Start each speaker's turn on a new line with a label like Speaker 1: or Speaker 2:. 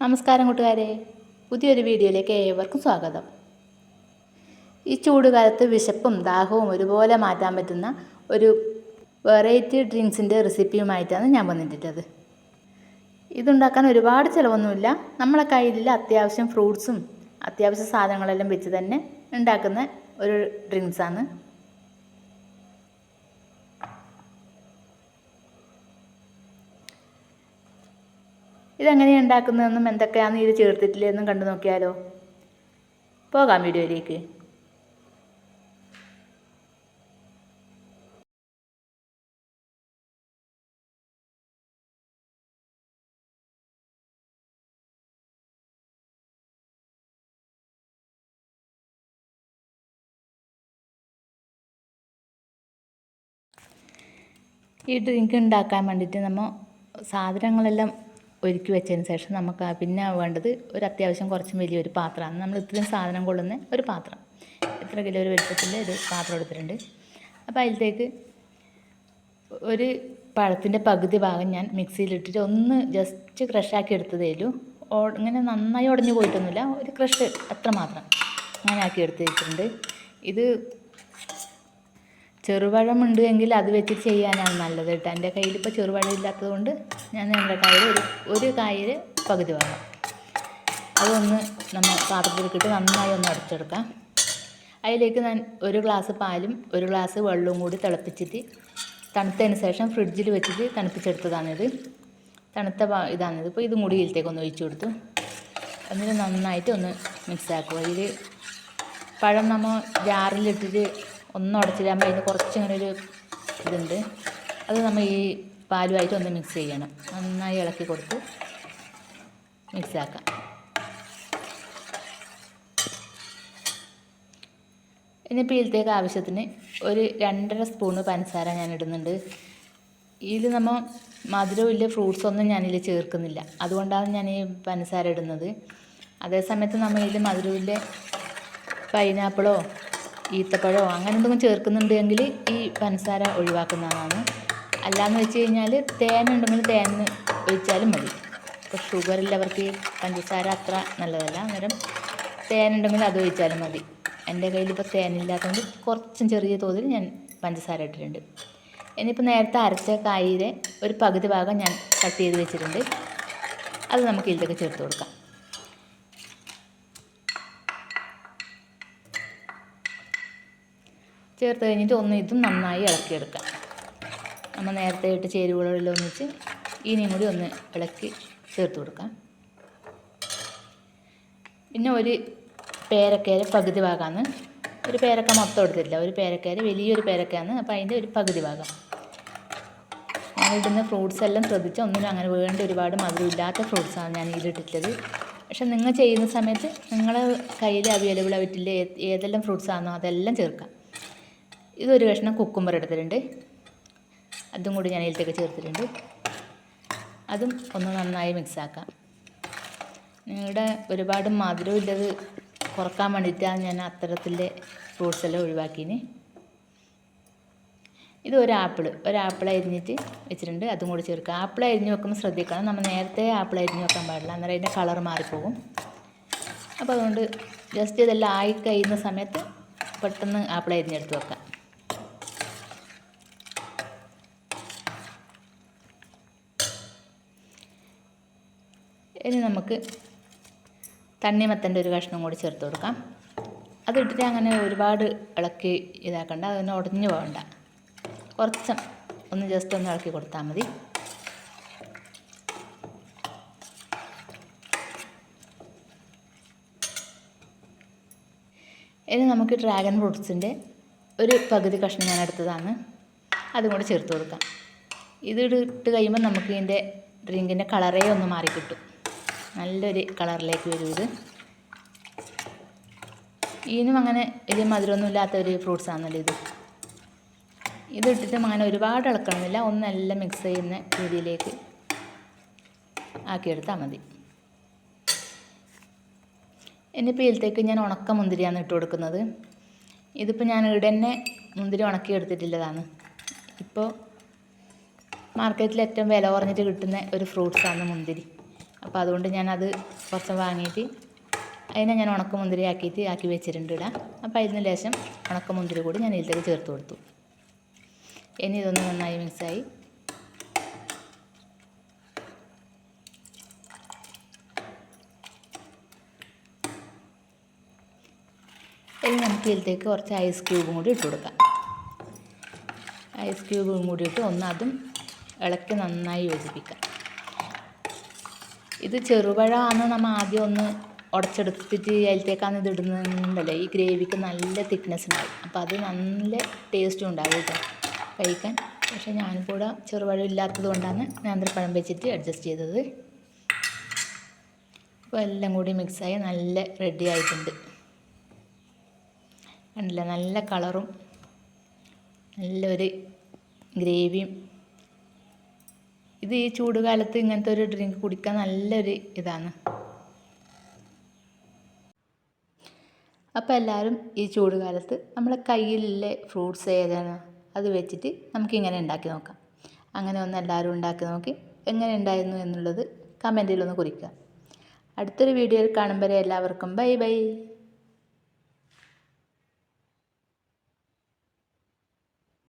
Speaker 1: നമസ്കാരം കൂട്ടുകാരെ. പുതിയൊരു വീഡിയോയിലേക്ക് ഏവർക്കും സ്വാഗതം. ഈ ചൂടുകാലത്ത് വിശപ്പും ദാഹവും ഒരുപോലെ മാറ്റാൻ പറ്റുന്ന ഒരു വെറൈറ്റി ഡ്രിങ്ക്സിന്റെ റെസിപ്പിയുമായിട്ടാണ് ഞാൻ വന്നിട്ടുള്ളത് ഇതുണ്ടാക്കാൻ ഒരുപാട് ചിലവൊന്നുമില്ല. നമ്മളെ കയ്യിലുള്ള അത്യാവശ്യം ഫ്രൂട്ട്സും അത്യാവശ്യ സാധനങ്ങളെല്ലാം വെച്ച് തന്നെ ഉണ്ടാക്കുന്ന ഒരു ഡ്രിങ്ക്സാണ്. ഇതെങ്ങനെയാണ് ഉണ്ടാക്കുന്നതെന്നും എന്തൊക്കെയാണെന്ന് ഇത് ചേർത്തിട്ടില്ലെന്നും കണ്ടു നോക്കിയാലോ. പോകാം വീഡിയോയിലേക്ക്. ഈ ഡ്രിങ്ക് ഉണ്ടാക്കാൻ വേണ്ടിയിട്ട് നമ്മൾ സാധനങ്ങളെല്ലാം ഒരുക്കി വെച്ചതിന് ശേഷം നമുക്ക് പിന്നെ വേണ്ടത് ഒരു അത്യാവശ്യം കുറച്ചും വലിയൊരു പാത്രമാണ്. നമ്മൾ ഇത്രയും സാധനം കൊള്ളുന്ന ഒരു പാത്രം. ഇത്ര കിലോ ഒരു വലുപ്പത്തിന്റെ ഒരു പാത്രം എടുത്തിട്ടുണ്ട്. അപ്പോൾ അതിലത്തേക്ക് ഒരു പഴത്തിന്റെ പകുതി ഭാഗം ഞാൻ മിക്സിയിലിട്ടിട്ട് ഒന്ന് ജസ്റ്റ് ക്രഷാക്കി എടുത്തതേലു ഇങ്ങനെ നന്നായി ഉടഞ്ഞു പോയിട്ടൊന്നുമില്ല. ഒരു ക്രഷ് അത്ര മാത്രം അങ്ങനെ ആക്കി എടുത്തിട്ടുണ്ട്. ഇത് ചെറുപഴം ഉണ്ട് എങ്കിൽ അത് വെച്ച് ചെയ്യാനാണ് നല്ലത് കേട്ടോ. എന്റെ കയ്യിൽ ഇപ്പോൾ ചെറുപഴം ഇല്ലാത്തത് കൊണ്ട് ഞാൻ എന്റെ കയ്യിൽ ഒരു ഒരു കായിൽ പകുതി വെള്ളം അതൊന്ന് നമ്മൾ പാത്രത്തിലേക്കിട്ട് നന്നായി ഒന്ന് അടച്ചെടുക്കാം അതിലേക്ക് ഞാൻ ഒരു ഗ്ലാസ് പാലും ഒരു ഗ്ലാസ് വെള്ളവും കൂടി തിളപ്പിച്ചിട്ട് തണുത്തതിന് ശേഷം ഫ്രിഡ്ജിൽ വെച്ചിട്ട് തണുപ്പിച്ചെടുത്തതാണിത്. തണുത്ത ഇതാണിത്. ഇപ്പോൾ ഇതും കൂടി ഇതിലേക്ക് ഒന്ന് ഒഴിച്ചു കൊടുത്തു. എന്നിട്ട് നന്നായിട്ട് ഒന്ന് മിക്സ് ആക്കുക. ഇതിൽ പഴം നമ്മൾ ജാറിലിട്ടിട്ട് ഒന്ന് ഉടച്ചിടാകുമ്പോൾ അതിന് കുറച്ചിങ്ങനെ ഒരു ഇതുണ്ട്. അത് നമ്മൾ ഈ പാലുമായിട്ട് ഒന്ന് മിക്സ് ചെയ്യണം. നന്നായി ഇളക്കി കൊടുത്ത് മിക്സ് ആക്കാം. ഇനിയിപ്പോൾ ഇതിലേക്ക് ആവശ്യത്തിന് ഒരു രണ്ടര സ്പൂണ് പഞ്ചസാര ഞാൻ ഇടുന്നുണ്ട്. ഇതിൽ നമ്മൾ മധുരമില്ല ഫ്രൂട്ട്സ് ഒന്നും ഞാനിതിൽ ചേർക്കുന്നില്ല. അതുകൊണ്ടാണ് ഞാൻ ഈ പഞ്ചസാര ഇടുന്നത്. അതേസമയത്ത് നമ്മൾ ഇതിൽ മധുരമില്ല പൈനാപ്പിളോ ഈത്തപ്പഴമോ അങ്ങനെ എന്തെങ്കിലും ചേർക്കുന്നുണ്ടെങ്കിൽ ഈ പഞ്ചസാര ഒഴിവാക്കുന്നതാണ്. അല്ലാന്ന് വെച്ച് കഴിഞ്ഞാൽ തേൻ ഉണ്ടെങ്കിൽ തേൻ ഒഴിച്ചാലും മതി. ഇപ്പോൾ ഷുഗർ ഉള്ളവർക്ക് പഞ്ചസാര അത്ര നല്ലതല്ല. അന്നേരം തേൻ ഉണ്ടെങ്കിൽ അത് ഒഴിച്ചാലും മതി. എന്റെ കയ്യിൽ ഇപ്പോൾ തേനില്ലാത്തതുകൊണ്ട് കുറച്ചും ചെറിയ തോതിൽ ഞാൻ പഞ്ചസാര ഇട്ടിട്ടുണ്ട്. ഇനിയിപ്പോൾ നേരത്തെ അരച്ച കായിലെ ഒരു പകുതി ഭാഗം ഞാൻ കട്ട് ചെയ്ത് വെച്ചിട്ടുണ്ട്. അത് നമുക്ക് ഇതിലേക്ക് ചേർത്ത് കൊടുക്കാം. ചേർത്ത് കഴിഞ്ഞിട്ട് ഒന്ന് ഇതും നന്നായി ഇളക്കിയെടുക്കാം. നമ്മൾ നേരത്തെ ഇട്ട് ചേരുവകളെല്ലാം ഒന്നിച്ച് ഇനിയും കൂടി ഒന്ന് ഇളക്കി ചേർത്ത് കൊടുക്കാം. പിന്നെ ഒരു പേരക്കേര പകുതി ഭാഗമാണ്. ഒരു പേരക്ക മൊത്തം എടുത്തിട്ടില്ല. ഒരു പേരക്കേര വലിയൊരു പേരക്കയാണ്. അപ്പോൾ അതിന്റെ ഒരു പകുതി ഭാഗം. ഞാനിടുന്ന ഫ്രൂട്ട്സ് എല്ലാം ശ്രദ്ധിച്ച് ഒന്നിനും അങ്ങനെ വേണ്ട ഒരുപാട് മധുരമില്ലാത്ത ഫ്രൂട്ട്സാണ് ഞാൻ ഇതിലിട്ടിട്ടുള്ളത്. പക്ഷെ നിങ്ങൾ ചെയ്യുന്ന സമയത്ത് നിങ്ങളെ കയ്യിൽ അവൈലബിൾ ആയിട്ടില്ല. ഏതെല്ലാം ഫ്രൂട്ട്സ് ആണോ അതെല്ലാം ചേർക്കാം. ഇതൊരു കഷ്ണം കുക്കുമ്പർ എടുത്തിട്ടുണ്ട്. അതും കൂടി ഞാൻ ഇതിലേക്ക് ചേർത്തിട്ടുണ്ട്. അതും ഒന്ന് നന്നായി മിക്സാക്കാം നിങ്ങളുടെ ഒരുപാട് മധുരം ഇല്ലത് കുറയ്ക്കാൻ വേണ്ടിയിട്ടാണ് ഞാൻ അത്തരത്തിലെ ഫ്രൂട്ട്സ് എല്ലാം ഒഴിവാക്കിന് ഇത് ഒരു ആപ്പിൾ ഒരു ആപ്പിൾ അരിഞ്ഞിട്ട് വെച്ചിട്ടുണ്ട്. അതും കൂടി ചേർക്കുക ആപ്പിൾ അരിഞ്ഞ് വെക്കുമ്പോൾ ശ്രദ്ധിക്കണം. നമ്മൾ നേരത്തെ ആപ്പിൾ അരിഞ്ഞ് വെക്കാൻ പാടില്ല. അന്നേരം അതിന്റെ കളർ മാറിപ്പോകും. അപ്പോൾ അതുകൊണ്ട് ജസ്റ്റ് ഇതെല്ലാം ആയി കഴിയുന്ന സമയത്ത് പെട്ടെന്ന് ആപ്പിൾ അരിഞ്ഞെടുത്ത് വെക്കാം. ഇനി നമുക്ക് തണ്ണിമത്തന്റെ ഒരു കഷ്ണം കൂടി ചേർത്ത് കൊടുക്കാം. അതിട്ടിട്ട് അങ്ങനെ ഒരുപാട് ഇളക്കി ഇതാക്കണ്ട അതൊന്നും ഉടഞ്ഞു പോകണ്ട. കുറച്ച് ഒന്ന് ജസ്റ്റ് ഒന്ന് ഇളക്കി കൊടുത്താൽ മതി. ഇനി നമുക്ക് ഡ്രാഗൺ ഫ്രൂട്ട്സിന്റെ ഒരു പകുതി കഷ്ണം ഞാൻ എടുത്തതാണ്. അതും കൂടി ചേർത്ത് കൊടുക്കാം. ഇത് ഇട്ട് കഴിയുമ്പോൾ നമുക്ക് ഇതിന്റെ ഡ്രിങ്കിന്റെ കളറേ ഒന്ന് മാറി കിട്ടും നല്ലൊരു കളറിലേക്ക് വരും ഇത്. ഇതിനും അങ്ങനെ വലിയ മധുരമൊന്നും ഇല്ലാത്ത ഒരു ഫ്രൂട്ട്സ് ആണല്ലോ ഇത്. ഇതിട്ടിട്ടും അങ്ങനെ ഒരുപാട് ഇളക്കണമെന്നില്ല ഒന്നെല്ലാം മിക്സ് ചെയ്യുന്ന രീതിയിലേക്ക് ആക്കിയെടുത്താൽ മതി. ഇനിയിപ്പോൾ ഇതിലത്തേക്ക് ഞാൻ ഉണക്ക മുന്തിരിയാണ് ഇട്ട് കൊടുക്കുന്നത്. ഇതിപ്പോൾ ഞാൻ ഇവിടെ തന്നെ മുന്തിരി ഉണക്കി എടുത്തിട്ടുള്ളതാണ്. ഇപ്പോൾ മാർക്കറ്റിൽ ഏറ്റവും വില കുറഞ്ഞിട്ട് കിട്ടുന്ന ഒരു ഫ്രൂട്ട്സാണ് മുന്തിരി. അപ്പോൾ അതുകൊണ്ട് ഞാനത് കുറച്ച് വാങ്ങിയിട്ട് അതിനെ ഞാൻ ഉണക്കമുന്തിരി ആക്കിയിട്ട് ആക്കി വെച്ചിട്ടുണ്ട് ഇടാം അപ്പോൾ അതിന് ലേശം ഉണക്കമുന്തിരി കൂടി ഞാൻ ഇതിലേക്ക് ചേർത്ത് കൊടുത്തു. ഇനി ഇതൊന്ന് നന്നായി മിക്സായി. ഇനി നമുക്ക് ഇതിലേക്ക് കുറച്ച് ഐസ് ക്യൂബും കൂടി ഇട്ട് കൊടുക്കാം. ഐസ് ക്യൂബും കൂടി ഇട്ട് ഒന്ന് അതും ഇളക്കി നന്നായി യോജിപ്പിക്കാം. ഇത് ചെറുപഴമാണ് നമ്മൾ ആദ്യം ഒന്ന് ഉടച്ചെടുത്തിട്ട് അതിലത്തേക്കാണ് ഇത് ഇടുന്നുണ്ടല്ലോ ഈ ഗ്രേവിക്ക് നല്ല തിക്നെസ് ഉണ്ടാവും. അപ്പോൾ അത് നല്ല ടേസ്റ്റും ഉണ്ടാവും കേട്ടോ കഴിക്കാൻ. പക്ഷേ ഞാനിപ്പോൾ ഇവിടെ ചെറുപഴം ഇല്ലാത്തത് കൊണ്ടാണ് നേന്ത്രപ്പഴം വെച്ചിട്ട് അഡ്ജസ്റ്റ് ചെയ്തത്. അപ്പോൾ എല്ലാം കൂടി മിക്സായി നല്ല റെഡി ആയിട്ടുണ്ട്. കണ്ടില്ല? നല്ല കളറും നല്ലൊരു ഗ്രേവിയും ഇത് ഈ ചൂടുകാലത്ത് ഇങ്ങനത്തെ ഒരു ഡ്രിങ്ക് കുടിക്കാൻ നല്ലൊരു ഇതാണ്. അപ്പോൾ എല്ലാവരും ഈ ചൂടുകാലത്ത് നമ്മളെ കയ്യിലുള്ള ഫ്രൂട്ട്സ് ഏതാണ്? അത് വെച്ചിട്ട് നമുക്കിങ്ങനെ ഉണ്ടാക്കി നോക്കാം. അങ്ങനെ ഒന്ന് എല്ലാവരും ഉണ്ടാക്കി നോക്കി എങ്ങനെ ഉണ്ടായിരുന്നു എന്നുള്ളത് കമന്റിലൊന്ന് കുറിക്കുക. അടുത്തൊരു വീഡിയോയിൽ കാണുമ്പോൾ എല്ലാവർക്കും. Bye bye.